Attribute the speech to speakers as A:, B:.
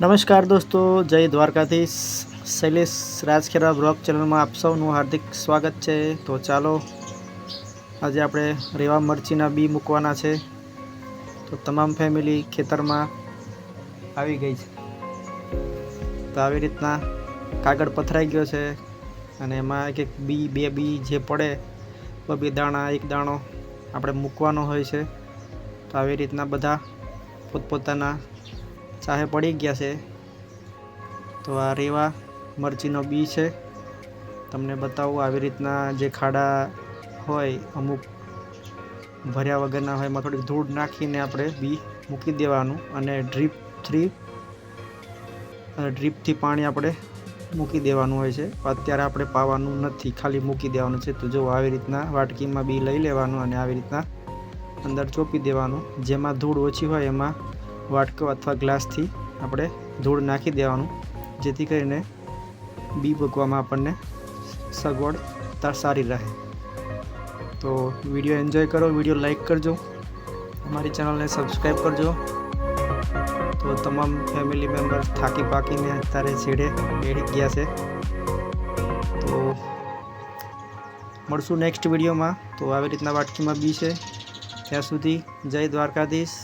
A: નમસ્કાર દોસ્તો, જય દ્વારકાધીશ. શૈલેષ રાજખેરા બ્લોગ ચેનલમાં આપ સૌનું હાર્દિક સ્વાગત છે. તો ચાલો, આજે આપણે રેવા મરચીના બી મૂકવાના છે. તો તમામ ફેમિલી ખેતરમાં આવી ગઈ છે. તો આવી રીતના કાગળ પથરાઈ ગયો છે અને એમાં એક એક બી, બે બી જે પડે બે દાણા, એક દાણો આપણે મૂકવાનો હોય છે. તો આવી રીતના બધા પોતપોતાના ચાહે પડી ગયા છે. તો આ રેવા મરચીનો બી છે. તમને બતાવું આવી રીતના જે ખાડા હોય, અમુક ભર્યા વગરના હોય, એમાં થોડીક ધૂળ નાખીને આપણે બી મૂકી દેવાનું અને ડ્રીપ થ્રી ડ્રીપથી પાણી આપણે મૂકી દેવાનું હોય છે. અત્યારે આપણે પાવાનું નથી, ખાલી મૂકી દેવાનું છે. તો જો આવી રીતના વાટકીમાં બી લઈ લેવાનું અને આવી રીતના અંદર ચોપી દેવાનું. જેમાં ધૂળ ઓછી હોય એમાં વાટકો અથવા ગ્લાસથી આપણે ધૂળ નાખી દેવાનું, જેથી કરીને બી ભૂકવામાં આપણને સગવડ તા સારી રહે. તો વીડિયો એન્જોય કરો, વીડિયો લાઈક કરજો, અમારી ચેનલને સબસ્ક્રાઈબ કરજો. તો તમામ ફેમિલી મેમ્બર થાકી પાકીને અત્યારે છેડે બેઠી ગયા છે. તો મળશું નેક્સ્ટ વિડીયોમાં. તો આવી રીતના વાટકીમાં બી છે. ત્યાં સુધી જય દ્વારકાધીશ.